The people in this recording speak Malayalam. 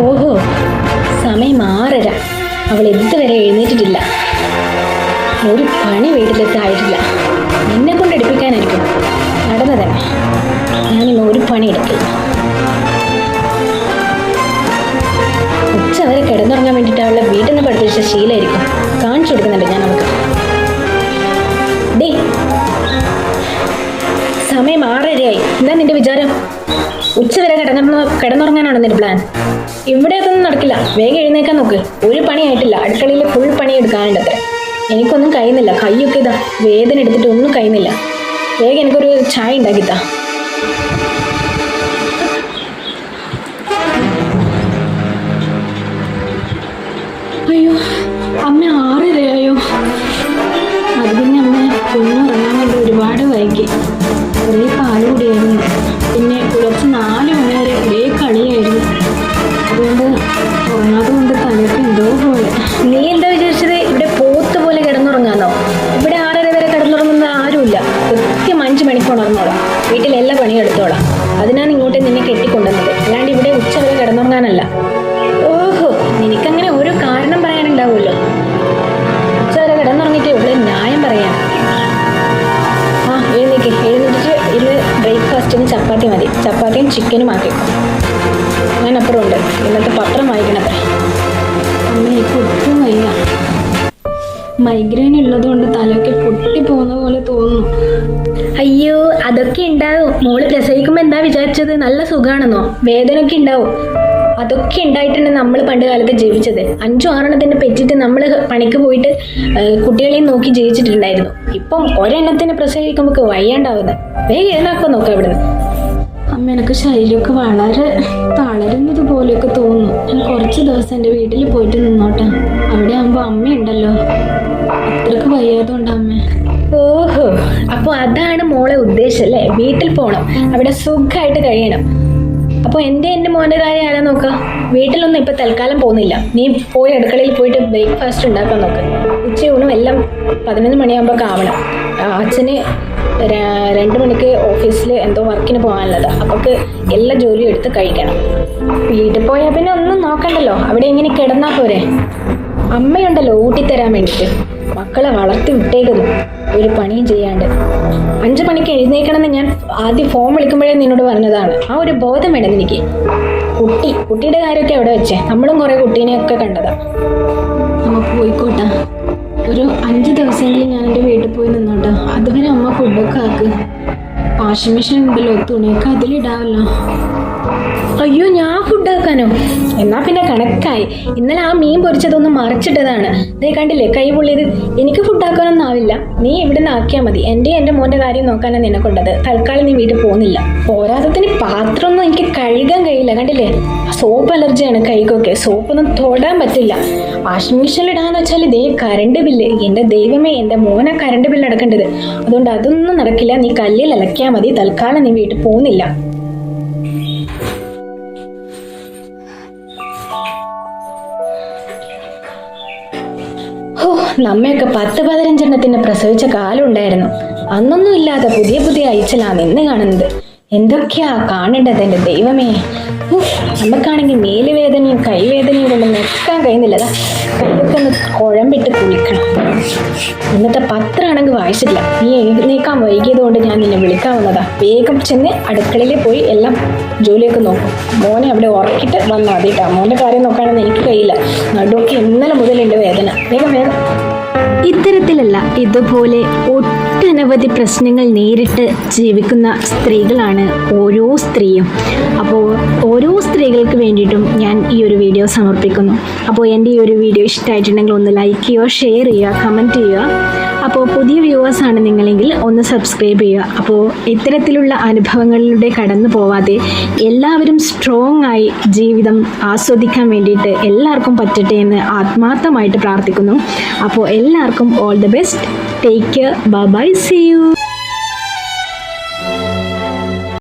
ഓഹോ സമയം ആറര. അവൾ ഇതുവരെ എഴുന്നേറ്റിട്ടില്ല. ഒരു പണി വീട്ടിലെത്തായിട്ടില്ല. എന്നെ കൊണ്ട് എടുപ്പിക്കാനായിരിക്കും. നടന്നു തന്നെ. ഞാനിന്ന് ഒരു പണി എടുക്കില്ല ഉച്ച വരെ കിടന്നുറങ്ങാൻ വേണ്ടിയിട്ട് അവളെ വീട്ടിൽ നിന്ന് പഠിപ്പിച്ച ശീലമായിരിക്കും. കാണിച്ചു കൊടുക്കുന്നുണ്ട് ഞാൻ അവൾക്ക്. ആറരയായി. എന്താ നിന്റെ വിചാരം? ഉച്ച വരെ കിടന്നു കിടന്നുറങ്ങാനാണോ നിന്റെ പ്ലാൻ ഇവിടെ അതൊന്നും നടക്കില്ല. വേഗം എഴുന്നേക്കാൻ നോക്ക്. ഒരു പണിയായിട്ടില്ല അടുക്കളയിൽ ഫുൾ പണി എടുക്കാനുണ്ട് അത്ര. എനിക്കൊന്നും കഴിയുന്നില്ല. കൈയൊക്കെ ഇതാ വേദന എടുത്തിട്ട് ഒന്നും കഴിയുന്നില്ല. വേഗം എനിക്കൊരു ചായ ഉണ്ടാക്കിത്താ. ഉറങ്ങാതെ കൊണ്ട് തലയ്ക്ക് എന്തോ പോലെ. നീ എന്താ വിചാരിച്ചത്? ഇവിടെ പോത്ത് പോലെ കിടന്നുറങ്ങാന്നോ? ഇവിടെ ആറര വരെ കിടന്നുറങ്ങുന്ന ആരുമില്ല. കൃത്യം അഞ്ച് മണിക്ക് ഉണർന്നോളാം. വീട്ടിൽ എല്ലാ പണിയും എടുത്തോളാം. അതിനാണ് ഇങ്ങോട്ട് നിന്നെ കെട്ടിക്കൊണ്ടുവന്നത്. അല്ലാണ്ട് ഇവിടെ ഉച്ച വരെ കിടന്നുറങ്ങാനല്ല. ഓഹോ നിനക്കങ്ങനെ ഓരോ കാരണം പറയാനുണ്ടാവുമല്ലോ. ഉച്ച വരെ കിടന്നുറങ്ങിയിട്ട് ഇവിടെ ന്യായം പറയാൻ ആ എഴുന്നേക്ക്. എഴുന്നേറ്റിട്ട് ഇത് ബ്രേക്ക്ഫാസ്റ്റിന് ചപ്പാത്തി മതി. ചപ്പാത്തിയും ചിക്കനും ആക്കിക്കോ ഞാൻ ഇന്നത്തെ പത്രം വായിക്കണത്രേ. അമ്മ എനിക്ക് ഒട്ടും വയ്യ. ഉള്ളതുകൊണ്ട് തലയൊക്കെ പൊട്ടി പോകുന്ന പോലെ തോന്നുന്നു. അയ്യോ അതൊക്കെ ഉണ്ടാവും. മോൾ പ്രസവിക്കുമ്പോൾ എന്താ വിചാരിച്ചത്? നല്ല സുഖാണെന്നോ? വേദനയൊക്കെ ഉണ്ടാവും. അതൊക്കെ ഉണ്ടായിട്ടാണ് നമ്മൾ പണ്ട് കാലത്ത് ജീവിച്ചത്. അഞ്ചു ആറെണ്ണത്തിനെ പറ്റിയിട്ട് നമ്മൾ പണിക്ക് പോയിട്ട് കുട്ടികളെയും നോക്കി ജീവിച്ചിട്ടുണ്ടായിരുന്നു. ഇപ്പം ഒരെണ്ണത്തിനെ പ്രസവിക്കുമ്പോൾ വയ്യാണ്ടാവുന്നത് വേഗം എഴുന്നാക്കോ നോക്കാം ഇവിടുന്ന് അമ്മ എനിക്ക് ശരീരമൊക്കെ വളരെ തളരുന്നത് പോലെയൊക്കെ തോന്നുന്നു. ഞാൻ കുറച്ച് ദിവസം എന്റെ വീട്ടിൽ പോയിട്ട് നിന്നോട്ടെ. അവിടെ ആകുമ്പോൾ അമ്മയുണ്ടല്ലോ. അത്രയ്ക്ക് വയ്യാതുകൊണ്ട് അമ്മ. ഓഹോ അപ്പോൾ അതാണ് മോളെ ഉദ്ദേശം അല്ലേ? വീട്ടിൽ പോകണം അവിടെ സുഖമായിട്ട് കഴിയണം. അപ്പോൾ എന്റെ എന്റെ മോന്റെ കാര്യം ആരാ നോക്കാം? വീട്ടിലൊന്നും ഇപ്പം തൽക്കാലം പോകുന്നില്ല. നീ പോയി അടുക്കളയിൽ പോയിട്ട് ബ്രേക്ക്ഫാസ്റ്റ് ഉണ്ടാക്കാൻ നോക്ക്. ഉച്ചയൂണും എല്ലാം പതിനൊന്ന് മണിയാകുമ്പോൾ ആവണം. ആ, അച്ഛന് രണ്ട് മണിക്ക് ഓഫീസിൽ എന്തോ വർക്കിന് പോകാനുള്ളത്. അപ്പോൾ എല്ലാ ജോലിയും എടുത്ത് കഴിക്കണം. വീട്ടിൽ പോയാൽ പിന്നെ ഒന്നും നോക്കണ്ടല്ലോ. അവിടെ ഇങ്ങനെ കിടന്നാൽ പോരെ. അമ്മയുണ്ടല്ലോ ഊട്ടിത്തരാൻ വേണ്ടിയിട്ട് മക്കളെ വളർത്തി വിട്ടേക്കുന്നു ഒരു പണിയും ചെയ്യാണ്ട്. അഞ്ചു മണിക്ക് എഴുന്നേക്കണമെന്ന് ഞാൻ ആദ്യം ഫോൺ വിളിക്കുമ്പോഴേ നിന്നോട് പറഞ്ഞതാണ്. ആ ഒരു ബോധം വേണം എനിക്ക്. കുട്ടി കുട്ടിയുടെ കാര്യമൊക്കെ അവിടെ വെച്ചേ. നമ്മളും കുറേ കുട്ടീനെയൊക്കെ കണ്ടതാണ് പോയിക്കോട്ടെ. ഒരു അഞ്ച് ദിവസമെങ്കിലും ഞാൻ എന്റെ വീട്ടിൽ പോയി നിന്നോട്ടെ. അതുവരെ അമ്മ ഫുഡൊക്കെ ആക്ക്. വാഷിംഗ് മെഷീൻ ഉണ്ടല്ലോ തുണിയൊക്കെ അതിലിടാമല്ലോ. അയ്യോ ഞാൻ ഫുഡ് ആക്കാനോ? എന്നാ പിന്നെ കണക്കായി. ഇന്നലെ ആ മീൻ പൊരിച്ചതൊന്ന് മറിച്ചിട്ടതാണ്. നീ കണ്ടില്ലേ കൈ പൊള്ളിയത്? എനിക്ക് ഫുഡ് ആക്കാനൊന്നും ആവില്ല. നീ ഇവിടെ ആക്കിയാൽ മതി. എന്റെ എന്റെ മോന്റെ കാര്യം നോക്കാനാണ് നിന്നെ കൊണ്ടത്. തൽക്കാലം നീ വീട്ടിൽ പോകുന്നില്ല. പോരാത്തതിന് പാത്രമൊന്നും എനിക്ക് കഴുകാൻ കഴിയില്ല കണ്ടില്ലേ? സോപ്പ് അലർജിയാണ് കൈക്കൊക്കെ സോപ്പൊന്നും തൊടാൻ പറ്റില്ല. വാഷിംഗ് മെഷീനിൽ ഇടാന്ന് വെച്ചാൽ ദേ കറണ്ട് ബില്ല്. എന്റെ ദൈവമേ എന്റെ മോനെ കറണ്ട് ബില്ല് അടക്കേണ്ടത് അതുകൊണ്ട് അതൊന്നും നടക്കില്ല. നീ കല്ലിൽ അലക്കിയാൽ മതി. തൽക്കാലം നീ വീട്ടിൽ പോകുന്നില്ല. ഓ നമ്മയൊക്കെ പത്ത് പതിനഞ്ചെണ്ണത്തിന് പ്രസവിച്ച കാലം ഉണ്ടായിരുന്നു. അന്നൊന്നും ഇല്ലാതെ പുതിയ പുതിയ അയച്ചലാണ് ഇന്ന് കാണുന്നത്. എന്തൊക്കെയാ കാണേണ്ടത് എന്റെ ദൈവമേ? നമുക്കാണെങ്കിൽ മേലുവേദനയും കൈവേദനയും കൊണ്ട് നിൽക്കാൻ കഴിയുന്നില്ല. ഒന്ന് കുഴമ്പിട്ട് കുളിക്കണം. ഇന്നത്തെ പത്രമാണെങ്കിൽ വായിച്ചിട്ടില്ല. നീ എഴുന്നേക്കാൻ വൈകിയത് കൊണ്ട് ഞാൻ നിന്നെ വിളിക്കാൻ വന്നതാ വേഗം ചെന്ന് അടുക്കളയിൽ പോയി എല്ലാം ജോലിയൊക്കെ നോക്കും. മോനെ അവിടെ ഉറക്കിയിട്ട് വന്നാൽ മതി കേട്ടോ. മോന്റെ കാര്യം നോക്കാനൊന്നും എനിക്ക് കഴിയില്ല. നടുവൊക്കെ ഇന്നലെ മുതലുണ്ട് വേദന. വേഗം വേഗം. ഇത്തരത്തിലല്ല ഇതുപോലെ ഒട്ടനവധി പ്രശ്നങ്ങൾ നേരിട്ട് ജീവിക്കുന്ന സ്ത്രീകളാണ് ഓരോ സ്ത്രീയും. അപ്പോൾ ഓരോ സ്ത്രീകൾക്ക് വേണ്ടിയിട്ടും ഞാൻ ഈ ഒരു വീഡിയോ സമർപ്പിക്കുന്നു. അപ്പോൾ എന്റെ ഈ ഒരു വീഡിയോ ഇഷ്ടമായിട്ടുണ്ടെങ്കിൽ ഒന്ന് ലൈക്ക് ചെയ്യുക ഷെയർ ചെയ്യുക കമന്റ് ചെയ്യുക. അപ്പോൾ പുതിയ വ്യൂവേഴ്സ് ആണ് നിങ്ങളെങ്കിൽ ഒന്ന് സബ്സ്ക്രൈബ് ചെയ്യുക. അപ്പോൾ ഇത്തരത്തിലുള്ള അനുഭവങ്ങളിലൂടെ കടന്നു പോവാതെ എല്ലാവരും സ്ട്രോങ് ആയി ജീവിതം ആസ്വദിക്കാൻ വേണ്ടിയിട്ട് എല്ലാവർക്കും പറ്റട്ടെ എന്ന് ആത്മാർത്ഥമായിട്ട് പ്രാർത്ഥിക്കുന്നു. അപ്പോൾ എല്ലാവർക്കും all the best take care bye see you